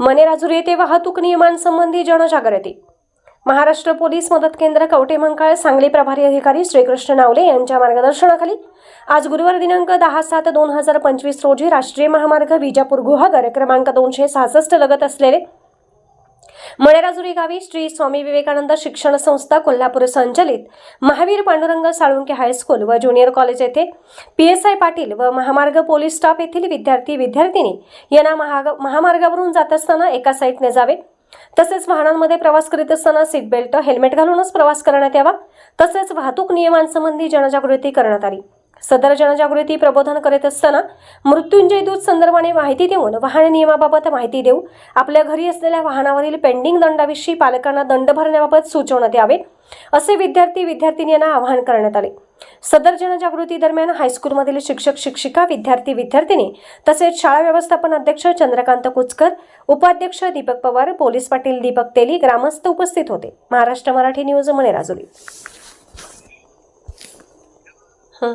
मनेराजूर येथे वाहतूक नियमांसंबंधी जनजागृती. महाराष्ट्र पोलीस मदत केंद्र कवटे मंकाळ सांगली प्रभारी अधिकारी श्रीकृष्ण नावले यांच्या मार्गदर्शनाखाली आज गुरुवार दिनांक दहा सात दोन हजार पंचवीस रोजी राष्ट्रीय महामार्ग विजापूर गुहागर क्रमांक दोनशे सहासष्ट लगत असलेले मणेराजुरी गावी श्री स्वामी विवेकानंद शिक्षण संस्था कोल्हापूर संचलित महावीर पांडुरंग साळुंके हायस्कूल व ज्युनियर कॉलेज येथे पी एस आय पाटील व महामार्ग पोलीस स्टाफ येथील विद्यार्थी विद्यार्थिनी यांना महाग महामार्गावरून जात असताना एका साईटने जावे. तसेच वाहनांमध्ये प्रवास करीत असताना सीट बेल्ट हेल्मेट घालूनच प्रवास करण्यात यावा. तसेच वाहतूक नियमांसंबंधी जनजागृती करण्यात आली. सदर जनजागृती प्रबोधन करत असताना मृत्युंजय दूत संदर्भाने माहिती देऊन वाहन नियमाबाबत माहिती देऊ आपल्या घरी असलेल्या वाहनावरील पेंडिंग दंडाविषयी पालकांना दंड भरण्याबाबत सुचवण्यात यावे असे विद्यार्थी विद्यार्थिनी यांना आवाहन करण्यात आले. सदर जनजागृती दरम्यान हायस्कूलमधील शिक्षक शिक्षिका विद्यार्थी विद्यार्थिनी तसेच शाळा व्यवस्थापन अध्यक्ष चंद्रकांत कुचकर उपाध्यक्ष दीपक पवार पोलीस पाटील दीपक तेली ग्रामस्थ उपस्थित होते. महाराष्ट्र मराठी न्यूज मणेराजुरी हं.